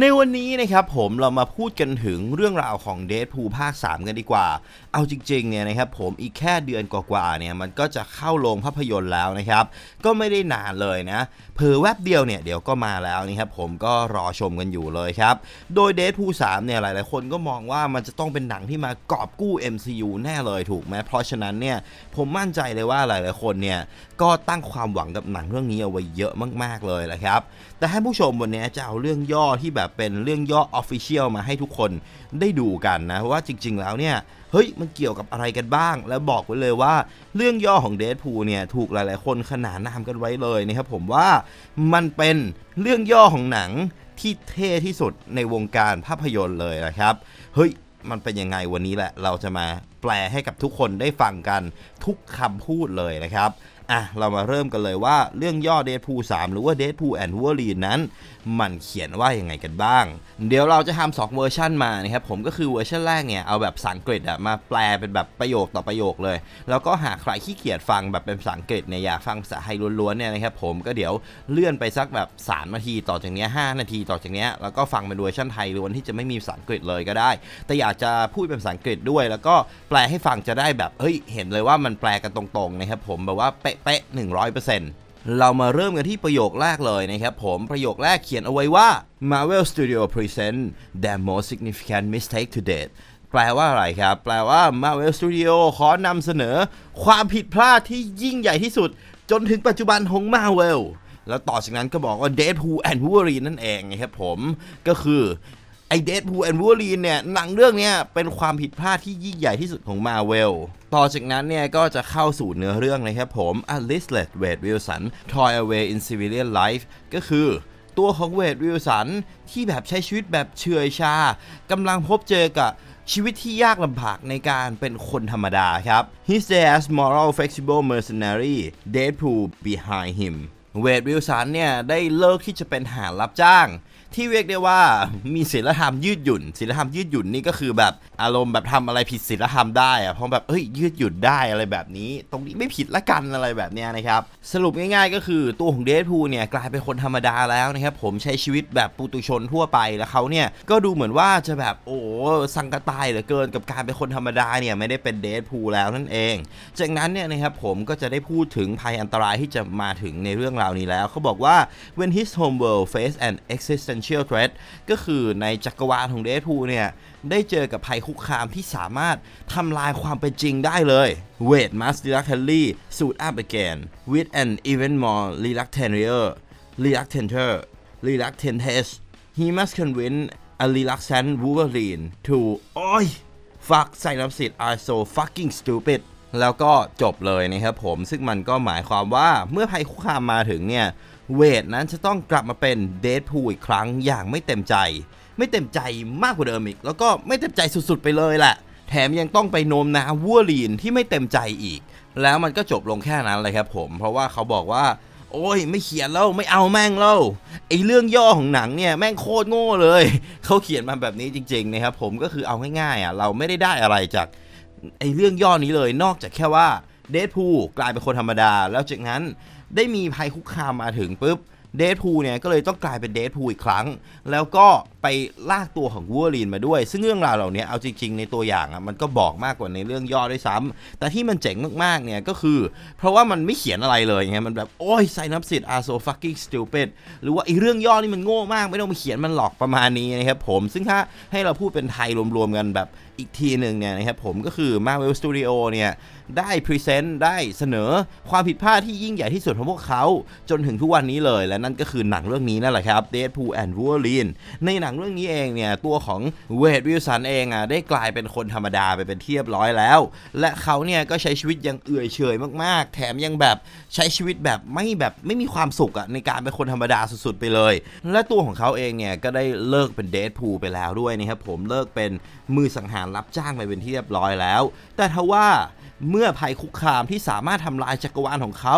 ในวันนี้นะครับผมเรามาพูดกันถึงเรื่องราวของ Deadpool ภาค 3 กันดีกว่า เอาจริงๆเนี่ยนะครับผมอีกแค่เดือนกว่าๆเนี่ยมันก็จะเข้าโรงภาพยนตร์แล้วนะครับ ก็ไม่ได้นานเลยนะเผอแวบเดียวเนี่ยเดี๋ยวก็มาแล้วนะครับผมก็รอชมกันอยู่เลยครับ โดย Deadpool 3เนี่ยหลายๆ คนก็มองว่ามันจะต้องเป็นหนังที่มากอบกู้ MCU แน่เลยถูกไหมเพราะฉะนั้นเนี่ยผมมั่นใจเลยว่าหลายๆคนเนี่ยก็ตั้งความหวังกับหนังเรื่องนี้เอาไว้เยอะมากๆเลยแหละครับแต่ให้ผู้ชมวันนี้จะเอาเรื่องย่อที่แบบเป็นเรื่องย่อ Official มาให้ทุกคนได้ดูกันนะว่าจริง ๆ แล้วเนี่ยเฮ้ยมันเกี่ยวกับอะไรกันบ้าง แล้วบอกไว้เลยว่าเรื่องย่อของเด p พูเนี่ยถูกหลาย ๆ คนขนานนามกันไว้เลยนะครับผมว่ามันเป็นเรื่องย่อของหนังที่เท่ที่สุดในวงการภาพยนตร์เลยนะครับเฮ้ยมันเป็นยังไงวันนี้แหละ เราจะมาแปลให้กับทุกคนได้ฟังกันทุกคำพูดเลยนะครับ อะ เรามาเริ่มกันเลยว่าเรื่องย่อ Deadpool 3หรือว่า Deadpool and Wolverine นั้น มันเขียนว่ายังไงกันบ้าง เดี๋ยวเราจะทำสองเวอร์ชันมานะครับ ผมก็คือเวอร์ชันแรกเนี่ย เอาแบบภาษาอังกฤษอะมาแปลเป็นแบบประโยคต่อประโยคเลย แล้วก็หากใครขี้เกียจฟังแบบเป็นภาษาอังกฤษเนี่ยอยากฟังภาษาไทยล้วนๆเนี่ยนะครับผมก็เดี๋ยวเลื่อนไปสักแบบ3นาทีต่อจากนี้5นาทีต่อจากนี้แล้วก็ฟังเป็นเวอร์ชันไทยล้วนที่จะไม่มีภาษาอังกฤษเลยก็ได้ แต่อยากจะพูดเป็นภาษาอังกฤษด้วย แล้วก็แปลให้ฟังจะได้แบบเฮ้ยเห็นเลยว่ามันแปลกันตรงๆนะครับผมแบบว่าเป๊ะเปอร์เซ็นต์เรามาเริ่มกันที่ประโยคแรกเลยนะครับผมประโยคแรกเขียนเอาไว้ว่า Marvel Studio present their most significant mistake to date แปลว่าอะไรครับ แปลว่า Marvel Studio ขอนำเสนอ ความผิดพลาดที่ยิ่งใหญ่ที่สุด จนถึงปัจจุบันของ Marvel แล้วต่อจากนั้นก็บอกว่า Deadpool and Wolverine นั่นเองนะครับผมก็คือ ไอเดดพูแอนวูลีนเนี่ยหนังเรื่องเนี้ยเป็นความผิดพลาดที่ยิ่งใหญ่ที่สุดของมาเวลต่อจากนั้นเนี่ยก็จะเข้าสู่เนื้อเรื่องเลยครับผม a l i s l e t Wade Wilson toy away in civilian life ก็คือตัวของเวดวิลสันที่แบบใช้ชีวิตแบบเฉื่อยชากำลังพบเจอกับชีวิตที่ยากลำบากในการเป็นคนธรรมดาครับ His day as moral flexible mercenary Deadpool behind him เวดวิลสันเนี่ยได้เลิกที่จะเป็นทหารรับจ้าง ที่เรียกได้ว่ามีศีลธรรมยืดหยุ่นศีลธรรมยืดหยุ่นนี่ก็คือแบบอารมณ์แบบทำอะไรผิดศีลธรรมได้อะเพราะแบบเอ้ยยืดหยุ่นได้อะไรแบบนี้ ตรงนี้ไม่ผิดละกันอะไรแบบเนี้ยนะครับสรุปง่ายๆ ก็คือตัวของเดทพูเนี่ยกลายเป็นคนธรรมดาแล้วนะครับผมใช้ชีวิตแบบปุตุชนทั่วไปแล้วเขาเนี่ยก็ดูเหมือนว่าจะแบบโอ้สังกตายเหลือเกินกับการเป็นคนธรรมดาเนี่ยไม่ได้เป็นเดทพูแล้วนั่นเอง จากนั้นเนี่ยนะครับผมก็จะได้พูดถึงภัยอันตรายที่จะมาถึงในเรื่องราวนี้แล้วเขาบอกว่า when his home world face an existential Potential Threat ก็คือในจักรวาลของเดทพูเนี่ยได้เจอกับภัยคุกคามที่สามารถทำลายความเป็นจริงได้เลย Wade must reluctantly suit up again with an even more reluctanter reluctanter reluctantest he must convince a reluctant Wolverine to โอ้ย fuck ใส่น้ำสิทธิ์ are so fucking stupid แล้วก็จบเลยนะครับผม ซึ่งมันก็หมายความว่าเมื่อภัยคุกคามมาถึงเนี่ย เวทนั้นจะต้องกลับมาเป็นเดดพูอีกครั้งอย่างไม่เต็มใจ ไม่เต็มใจมากกว่าเดิมอีก แล้วก็ไม่เต็มใจสุดๆไปเลยแหละ แถมยังต้องไปโน้มน้าววัวลีนที่ไม่เต็มใจอีก แล้วมันก็จบลงแค่นั้นเลยครับผม เพราะว่าเขาบอกว่า โอ้ย ไม่เขียนแล้วไม่เอาแม่งแล้วไอเรื่องย่อของหนังเนี่ยแม่งโคตรโง่เลย เขาเขียนมาแบบนี้จริงๆนะครับผมก็คือเอาง่ายๆอะเราไม่ได้ได้อะไรจากไอเรื่องย่อนี้เลยนอกจากแค่ว่า เดดพูกลายเป็นคนธรรมดา แล้วจากนั้นได้มีภัยคุกคามมาถึงปุ๊บ เด p พูเนี่ยก็เลยต้องกลายเป็นเด p พูอีกครั้ง แล้วก็ไปลากตัวของวู l ลีนมาด้วย ซึ่งเรื่องราวเหล่านี้เอาจริงๆในตัวอย่างอะมันก็บอกมากกว่าในเรื่องย่อด้วยซ้ำแต่ที่มันเจ๋งมากๆเนี่ยก็คือ เพราะว่ามันไม่เขียนอะไรเลยไงมันแบบโอ้ยไซนับสิทธิ์ are so fucking stupid หรือว่าไอเรื่องย่อนี่มันโง่มากไม่ต้องมาเขียนมันหรอกประมาณนี้นะครับผมซึ่งถ้าให้เราพูดเป็นไทยรวมๆกันแบบอีกทีหนึ่งเนี่ยนะครับผมก็คือ Marvel Studio เนี่ยได้พรีเซนต์ได้เสนอความผิดพลาดที่ยิ่งใหญ่ที่สุดของพวกเขาจนถึงทุกวันนี้เลยและนั่นก็คือหนังเรื่องนี้นั่นแหละครับ Deadpool and Wolverine ในหนังเรื่องนี้เองเนี่ยตัวของเวดวิลสันเองอะได้กลายเป็นคนธรรมดาไปเป็นที่เรียบร้อยแล้ว และเขาเนี่ยก็ใช้ชีวิตยังเอื่อยเฉยมากๆ แถมยังแบบใช้ชีวิตแบบไม่แบบไม่มีความสุขอะในการเป็นคนธรรมดาสุดๆไปเลย และตัวของเขาเองเนี่ยก็ได้เลิกเป็นเด p พูไปแล้วด้วยนะครับผมเลิกเป็นมือสังหารรับจ้างไปเป็นที่เรียบร้อยแล้ว แต่ทว่าเมื่อภัยคุกคามที่สามารถทำลายจักรวาลของเขา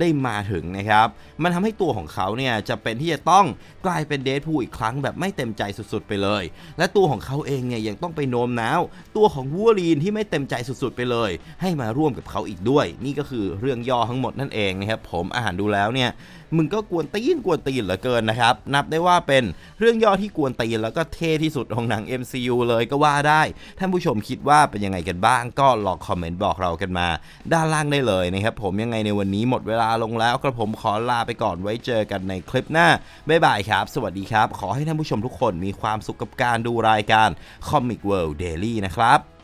ได้มาถึงนะครับ มันทำให้ตัวของเขาเขาเนี่ยจะเป็นที่จะต้องกลายเป็นเดทพูอีกครั้งแบบไม่เต็มใจสุดๆไปเลย และตัวของเขาเองเนี่ยยังต้องไปโน้มน้าว ตัวของวูลีนที่ไม่เต็มใจสุดๆไปเลย ให้มาร่วมกับเขาอีกด้วย นี่ก็คือเรื่องย่อทั้งหมดนั่นเองนะครับผมอาหารดูแล้วเนี่ย มึงก็กวนตีนกวนตีนเหลือเกินนะครับ นับได้ว่าเป็นเรื่องย่อที่กวนตีนแล้วก็เท่ที่สุดของหนัง MCU เลยก็ว่าได้ ท่านผู้ชมคิดว่าเป็นยังไงกันบ้าง ก็ลองคอมเมนต์บอกเรากันมา ด้านล่างได้เลยนะครับผมยังไงในวันนี้หมดเวลาลงแล้วกระผมขอลาไปก่อนไว้เจอกันในคลิปหน้าบ๊ายบายครับ สวัสดีครับ ขอให้ท่านผู้ชมทุกคนมีความสุขกับการดูรายการ Comic World Daily นะครับ